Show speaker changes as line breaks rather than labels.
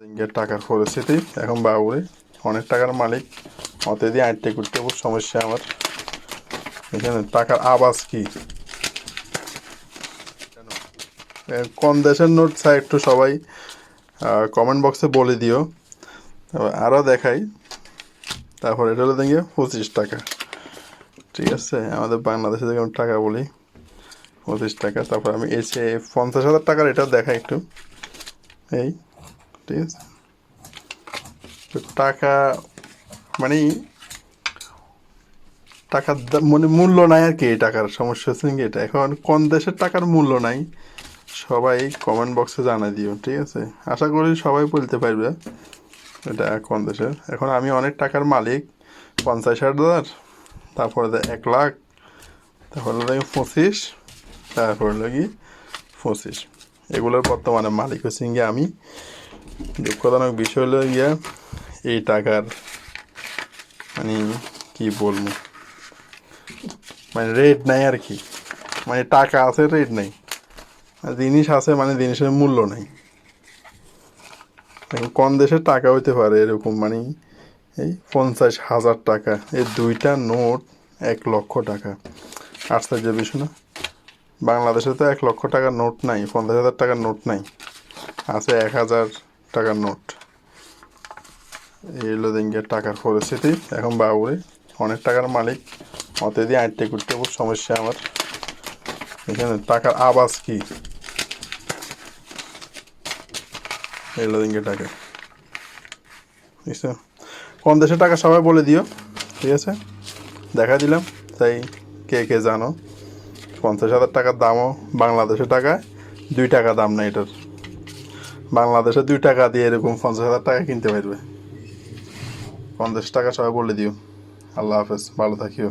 ব্যাংকের টাকার পরিস্থিতি, এখন বাবুরে অনেক টাকার মালিক। অতে দিয়ে আটটে করতে খুব সমস্যা আমার। এখানে টাকার আওয়াজ কি? কোন? দেশের নোট চাই একটু সবাই কমেন্ট বক্সে বলে দিও। আরও দেখাই। তারপর এটা হলো দেখি পঁচিশ টাকা। ঠিক আছে, আমাদের বাংলাদেশে যেমন টাকা বলি, পঁচিশ টাকা। তারপর আমি এসে পঞ্চাশ হাজার টাকার এটাও দেখাই একটু। এই। ঠিক আছে টাকা মানে টাকার মানে মূল্য নাই আর কি এই টাকার, সমস্যা হচ্ছে কি এটা? এখন কোন দেশের টাকার মূল্য নাই, সবাই কমেন্ট বক্সে জানাই দিও, ঠিক আছে? আশা করি সবাই বলতে পারবে এটা কোন দেশের। এখন আমি অনেক টাকার মালিক, পঞ্চাশ ষাট হাজার, তারপরে এক লাখ, তারপরে লাগে পঁচিশ, তারপরে লাগি পঁচিশ। এগুলোর বর্তমানে মালিক হচ্ছে আমি। দুঃখজনক বিষয় হলো গিয়া এই টাকার মানে কি বলব? মানে রেট নাই আর কি। মানে টাকা আছে রেট নাই। জিনিস আছে মানে জিনিসের মূল্য নাই। কোন দেশের টাকা হইতে পারে এরকম মানে এই পঞ্চাশ হাজার টাকা, এই দুইটা নোট এক লক্ষ টাকা। আশ্চর্য বিষয় না? বাংলাদেশে তো এক লক্ষ টাকার নোট নাই, পঞ্চাশ হাজার টাকার নোট নাই। আছে এক হাজার টাকার নোট। এই হলো দিনকে টাকার পরিস্থিতি। এখন বাবুরে অনেক টাকার মালিক। অত দিয়ে আটটে করতে খুব সমস্যা আমার। এখানে টাকার আওয়াজ কি? এই হলো দিনকে টাকা। বুঝছ? কোন দেশের টাকা সবাই বলে দিও, ঠিক আছে? দেখা দিলাম। তাই কে কে জানো? পঞ্চাশ হাজার টাকার দামও বাংলাদেশের টাকায়, দুই টাকা দাম না এটার। বাংলাদেশে দুই টাকা দিয়ে এরকম পঞ্চাশ হাজার টাকা কিনতে পারবে। পঞ্চাশ টাকা সবাই বলে দিও। আল্লাহ হাফেজ, ভালো থাকিও।